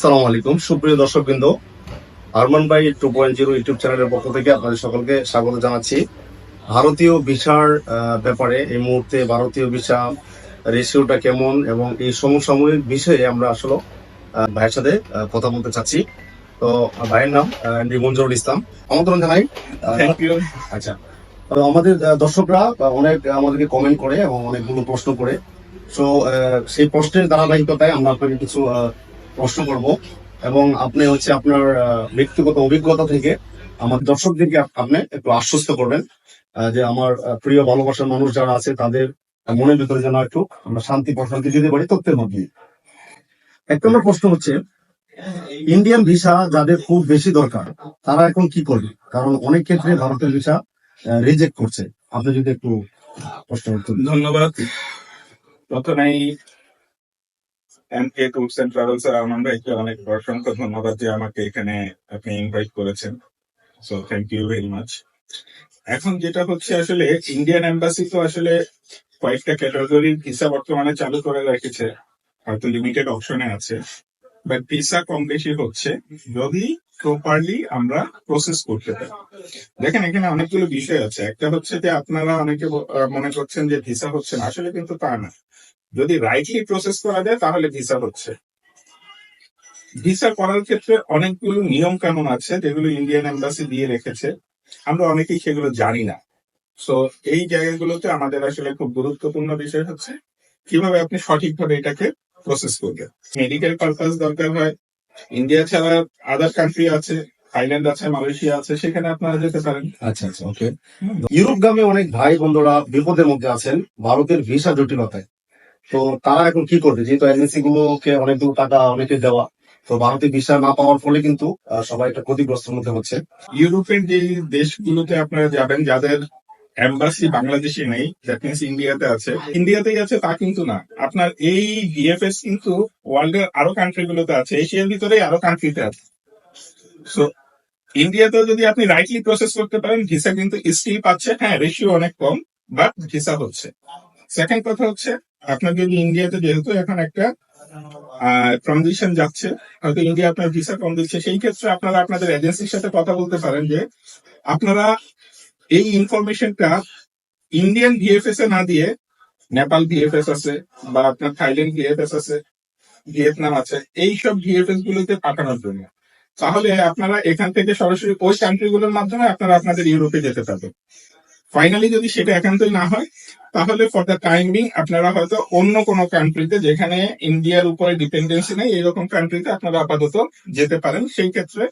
সালাম আলাইকুম। সুপ্রিয় দর্শকবৃন্দ আরমান ভাই টু পয়েন্ট জিরো ইউটিউব চ্যানেলের পক্ষ থেকে আপনাদের সকলকে স্বাগত জানাচ্ছি। ভারতীয় ভিসার ব্যাপারে এই মুহূর্তে ভারতীয় ভিসা রেশিওটা কেমন এবং এই সমসাময়িক বিষয়ে আমরা আসলে ভাইয়ের সাথে কথা বলতে চাচ্ছি। তো ভাইয়ের নাম এমডি মঞ্জুরুল ইসলাম। আমন্ত্রণ জানাই। আচ্ছা। তো আমাদের দর্শকরা অনেক আমাদেরকে কমেন্ট করে এবং অনেকগুলো প্রশ্ন করে। তো সেই প্রশ্নের ধারাবাহিকতায় আমরা আপনাকে কিছু প্রশ্ন করব। এবং আপনি হচ্ছে আপনার ব্যক্তিগত অভিজ্ঞতা থেকে আমার দর্শকদেরকে আপনি একটু আশ্বস্ত করবেন যে আমার প্রিয় ভালোবাসার মানুষ যারা আছে, তাদের মনের ভিতরে যেন একটু আমরা শান্তি প্রশান্তি দিতে পারি তথ্যের মাধ্যমে এক নম্বর প্রশ্ন হচ্ছে, ইন্ডিয়ান ভিসা যাদের খুব বেশি দরকার, তারা এখন কি করবে? কারণ অনেক ক্ষেত্রে ভারতের ভিসা রিজেক্ট করছে। আপনি যদি একটু প্রশ্ন। ধন্যবাদ। প্রথমেই এম কে এন্ড ট্রাভেলস এর আনন্দ ভাইকে অনেক অসংখ্য ধন্যবাদ যে আমাকে এখানে আপনি ইনভাইট করেছেন। So thank you very much এখন যেটা হচ্ছে আসলে ইন্ডিয়ান এম্বাসি তো আসলে কয়েকটা ক্যাটাগরির ভিসা বর্তমানে চালু করে রেখেছে, হয়তো লিমিটেড অপশনে আছে। বাট ভিসা কম বেশি হচ্ছে, যদি প্রপারলি আমরা প্রসেস করতে পারি। দেখেন, এখানে অনেকগুলো বিষয় আছে। একটা হচ্ছে যে আপনারা অনেকে মনে করছেন যে ভিসা হচ্ছে না, আসলে কিন্তু তা না। যদি রাইটলি প্রসেস করা যায় তাহলে ভিসা হচ্ছে। ভিসা করার ক্ষেত্রে অনেকগুলো নিয়ম কানুন আছে যেগুলো ইন্ডিয়ান এম্বাসি দিয়ে রেখেছে। আমরা অনেকেই সেগুলো জানি না। সো এই জায়গাগুলোতে আমাদের আসলে খুব গুরুত্বপূর্ণ বিষয় হচ্ছে কীভাবে আপনি সঠিকভাবে এটাকে প্রসেস করবেন। মেডিকেল পারপাস দরকার হয়। ইন্ডিয়া ছাড়া আদার কান্ট্রি আছে থাইল্যান্ড আছে মালয়েশিয়া আছে সেখানে আপনারা যেতে পারেন। আচ্ছা আচ্ছা ওকে ইউরোপগামী অনেক ভাই বন্ধুরা বিপদের মধ্যে আছেন ভারতের ভিসা জটিলতায়। তো তারা এখন কি করবে? যেহেতু এজেন্সি গুলোকে অনেক দূর টাকা অনেকে দেওয়া, তো ভারতে ভিসা না পাওয়ার ফলে কিন্তু সবাই একটা ক্ষতিগ্রস্তের মধ্যে হচ্ছে। ইউরোপের যে দেশগুলোতে আপনারা যাবেন, যাদের এম্বাসি বাংলাদেশে নেই দ্যাট ইন্ডিয়াতে আছে। ইন্ডিয়াতেই আছে, তা কিন্তু না। আপনার এই ভিএফএস কিন্তু ওয়ার্ল্ডের আরও কান্ট্রি গুলোতে আছে এশিয়ার ভিতরেই আরও কান্ট্রিতে আছে। সো ইন্ডিয়াতেও যদি আপনি রাইটলি প্রসেস করতে পারেন ভিসা কিন্তু স্টিল পাচ্ছে হ্যাঁ রেশিও অনেক কম বাট ভিসা হচ্ছে। সেকেন্ড কথা হচ্ছে আপনার যদি ইন্ডিয়াতে যেহেতু এখন একটা ট্রানজিশন যাচ্ছে, হয়তো ইন্ডিয়া আপনার ভিসা কম দিচ্ছে, সেই ক্ষেত্রে আপনারা আপনাদের এজেন্সির সাথে কথা বলতে পারেন যে, আপনারা এই ইনফরমেশনটা ইন্ডিয়ান ভিএফএস এ না দিয়ে নেপাল ভিএফএস আছে, বা আপনার থাইল্যান্ড ভিএফএস আছে ভিয়েতনাম আছে এই সব ভিএফএস গুলোতে পাঠানোর জন্য। তাহলে আপনারা এখান থেকে সরাসরি ওই কান্ট্রি গুলোর মাধ্যমে আপনারা আপনাদের ইউরোপে যেতে পারবেন। ফাইনালি যদি সেটা একান্তই না হয়, তাহলে ফর দ্য টাইম বিং আপনারা হয়তো অন্য কোনো কান্ট্রিতে যেখানে ইন্ডিয়ার উপরে ডিপেন্ডেন্সি নেই এরকম কান্ট্রিতে আপনারা আপাতত যেতে পারেন। সেই ক্ষেত্রে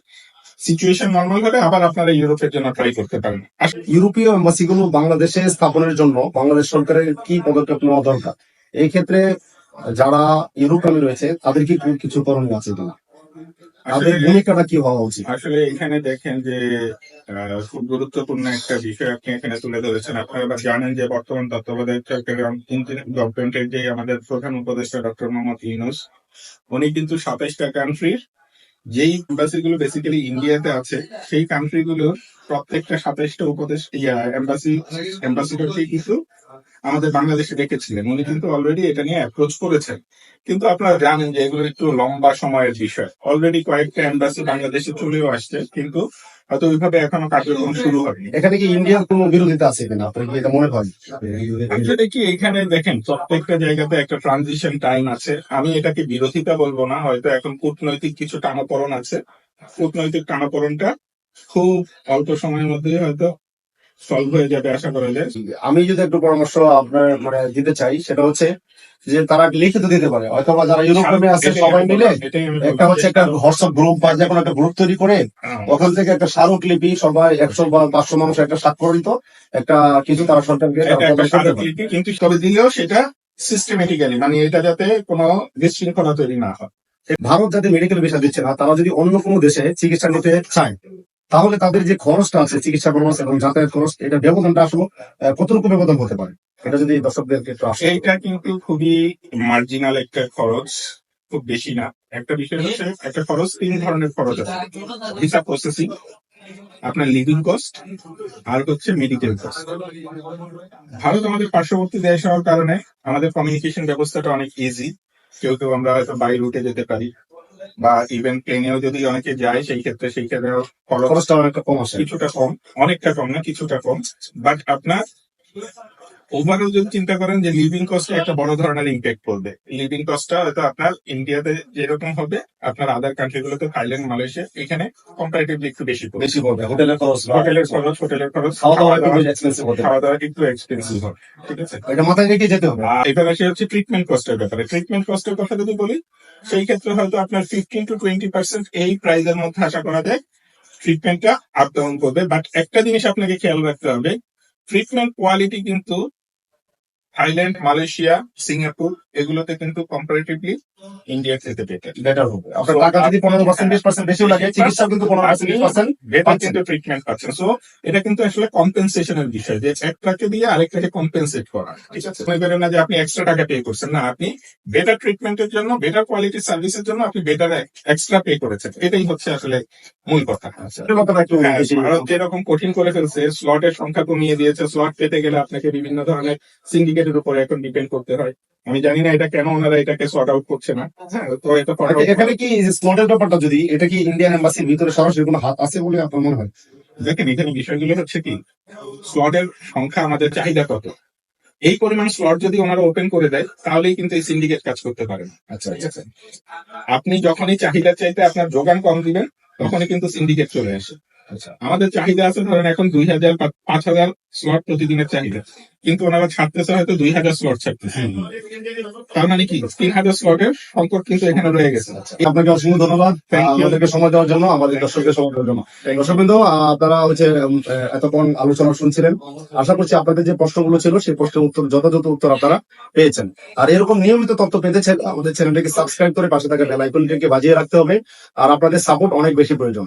সিচুয়েশন নর্মাল হলে আবার আপনারা ইউরোপের জন্য ট্রাই করতে পারেন। ইউরোপীয় এম্বাসি গুলো বাংলাদেশে স্থাপনের জন্য বাংলাদেশ সরকারের কি পদক্ষেপ নেওয়া দরকার? এই ক্ষেত্রে যারা ইউরোপগামী রয়েছে, তাদের কি কিছু করণীয় আছে কিনা? তাদের ভূমিকাটা কি হওয়া উচিত? আসলে এখানে দেখেন যে খুব গুরুত্বপূর্ণ একটা বিষয় আপনি এখানে তুলে ধরেছেন। আপনারা জানেন যে বর্তমান তত্ত্বাবধায়ক সরকারের গভর্নমেন্টের যে আমাদের প্রধান উপদেষ্টা ডক্টর মোহাম্মদ ইউনুস উনি কিন্তু সাতাইশটা কান্ট্রির যেই এম্বাসি গুলো বেসিক্যালি ইন্ডিয়াতে আছে সেই কান্ট্রি গুলোর প্রত্যেকটা সাতাইশটা উপদেশ এম্বাসি এম্বাসিডরকে কিন্তু আমাদের বাংলাদেশে রেখেছিলেন উনি কিন্তু অলরেডি এটা নিয়ে অ্যাপ্রোচ করেছেন। কিন্তু আপনারা জানেন যে এগুলো একটু লম্বা সময়ের বিষয়। অলরেডি কয়েকটা এম্বাসি বাংলাদেশে চলেও আসছে কিন্তু হয়তো ওইভাবে এখনও কার্যক্রম শুরু হয়নি। এখানে কি ইন্ডিয়ার কোনো বিরোধিতা আছে কিনা? আপনার কি এটা মনে হয়? আসলে কি এখানে দেখেন প্রত্যেকটা জায়গাতে একটা ট্রানজিশন টাইম আছে। আমি এটাকে বিরোধিতা বলব না হয়তো এখন কূটনৈতিক কিছু টানাপোড়ন আছে। কূটনৈতিক টানাপোড়নটা খুব অল্প সময়ের মধ্যে হয়তো সলভ হয়ে যাবে আশা করা যায় আমি যদি একটু পরামর্শ আপনার মানে দিতে চাই সেটা হচ্ছে যে তারা লিখিত দিতে পারে অথবা যারা ইউরোপে আছে সবাই মিলে একটা হচ্ছে একটা হোয়াটসঅ্যাপ গ্রুপ বা যে কোনো একটা গ্রুপ তৈরি করে হ্যাঁ। ওখান থেকে একটা স্মারকলিপি সবাই একশো বা পাঁচশো মানুষ একটা স্বাক্ষরিত একটা কিছু তারা সরকারকে। কিন্তু তবে দিলেও সেটা সিস্টেমেটিক্যালি মানে এটা যাতে কোনো বিশৃঙ্খলা তৈরি না হয় ভারত যাতে মেডিকেল ভিসা দিচ্ছে না তারা যদি অন্য কোনো দেশে চিকিৎসা নিতে চায় তাহলে তাদের যে খরচটা আছে, চিকিৎসা খরচ এবং যাতায়াত খরচ, এটা ব্যবধানটা আসলে কতটুকু ব্যবধান হতে পারে? এটা যদি দর্শকদেরকে আসে এইটা কিন্তু খুবই মার্জিনাল একটা খরচ, খুব বেশি না। একটা বিষয় হচ্ছে, একটা খরচ তিন ধরনের খরচ আছে। ভিসা প্রসেসিং আপনার লিভিং কস্ট আর হচ্ছে মেডিকেল কস্ট ভারত আমাদের পার্শ্ববর্তী দেশ হওয়ার কারণে আমাদের কমিউনিকেশন ব্যবস্থাটা অনেক ইজি কেউ কেউ আমরা হয়তো বাই রুটে যেতে পারি। বা ইভেন প্লেনেও যদি অনেকে যায় সেই ক্ষেত্রে সেই ক্ষেত্রে খরচ খরচটা অনেকটা কম আছে। কিছুটা কম অনেকটা কম না কিছুটা কম। বাট আপনার ওভারঅল যদি চিন্তা করেন যে লিভিং কস্টে একটা বড় ধরনের ইম্প্যাক্ট পড়বে। লিভিং কস্টটা হয়তো আপনার ইন্ডিয়াতে যেরকম হবে আপনার আদার কান্ট্রি গুলোতে থাইল্যান্ড মালয়েশিয়া এখানে কম্পারেটিভলি একটু বেশি পড়বে। বেশি পড়বে হোটেলের খরচ হোটেলের খরচ হোটেলের খরচ খাওয়া দাওয়া একটু এক্সপেন্সিভ পারে। খাওয়া দাওয়া একটু এক্সপেন্সিভ হবে ঠিক আছে? এটা মাথায় রেখে যেতে হবে। আর এবার আসে হচ্ছে ট্রিটমেন্ট কস্টের ব্যাপারে। ট্রিটমেন্ট কস্টের কথা যদি বলি সেই ক্ষেত্রে হয়তো আপনার ফিফটিন টু টোয়েন্টি পার্সেন্ট এই প্রাইজের মধ্যে আশা করা যায় ট্রিটমেন্টটা আপ ডাউন করবে। বাট একটা জিনিস আপনাকে খেয়াল রাখতে হবে ট্রিটমেন্ট কোয়ালিটি কিন্তু থাইল্যান্ড মালয়েশিয়া সিঙ্গাপুর এগুলোতে কিন্তু কম্পারেটিভলি ইন্ডিয়ার থেকে বেটার বেটার হবে। আপনার টাকা যদি পনেরো পার্সেন্ট বিশ পার্সেন্ট বেশিও লাগে চিকিৎসা কিন্তু পনেরো পার্সেন্ট বিশ পার্সেন্ট বেটার কিন্তু ট্রিটমেন্ট পাচ্ছেন। সো এটা কিন্তু আসলে কম্পেনসেশনের বিষয় যে একটাকে দিয়ে আরেকটাকে কম্পেনসেট করা। ঠিক আছে। মনে করেন না যে আপনি এক্সট্রা টাকা পে করছেন। না আপনি বেটার ট্রিটমেন্টের জন্য বেটার কোয়ালিটির সার্ভিসের জন্য আপনি বেটার এক্সট্রা পে করেছেন। এটাই হচ্ছে আসলে মূল কথা। হ্যাঁ, ভারত যেরকম কঠিন করে ফেলছে স্লটের সংখ্যা কমিয়ে দিয়েছে স্লট পেতে গেলে আপনাকে বিভিন্ন ধরনের সিন্ডিকেটের উপর এখন ডিপেন্ড করতে হয়। আমি জানি না এটা কেন ওনারা এটাকে সর্ট আউট করছে না। হ্যাঁ তো এটা আচ্ছা, এখানে কি স্লটের ব্যাপারটা যদি এটা কি ইন্ডিয়ান এম্বাসির ভিতরে সরাসরি কোনো হাত আছে বলে আপনার মনে হয়? দেখেন এখানে বিষয়গুলো হচ্ছে কি স্লটের সংখ্যা আমাদের চাহিদা কত? এই পরিমাণ স্লট যদি ওনারা ওপেন করে দেয় তাহলেই কিন্তু এই সিন্ডিকেট কাজ করতে পারে না। আচ্ছা ঠিক আছে আপনি যখনই চাহিদা চাইতে আপনার যোগান কম দিবেন তখনই কিন্তু সিন্ডিকেট চলে আসে। আচ্ছা আমাদের চাহিদা আছে ধরেন এখন দুই হাজার পাঁচ হাজার স্লট প্রতিদিনের চাহিদা। কিন্তু ওনারা ছাড়তেছে হয়তো দুই হাজার স্লট ছাড়তেছে। তার মানে কি? তিন হাজার স্লটের সংকট কিন্তু এখানে রয়ে গেছে। আপনাকে অসংখ্য ধন্যবাদ। আমাদেরকে সময় দেওয়ার জন্য আমাদের দর্শকদের সময় দেওয়ার জন্য। দর্শকবৃন্দ আহ, আপনারা হচ্ছে এতক্ষণ আলোচনা শুনছিলেন। আশা করছি আপনাদের যে প্রশ্নগুলো ছিল সেই প্রশ্নের উত্তর যথাযথ উত্তর আপনারা পেয়েছেন। আর এরকম নিয়মিত তথ্য পেতে আমাদের চ্যানেলটিকে সাবস্ক্রাইব করে পাশে থাকা বেল আইকনটিকে বাজিয়ে রাখতে হবে। আর আপনাদের সাপোর্ট অনেক বেশি প্রয়োজন।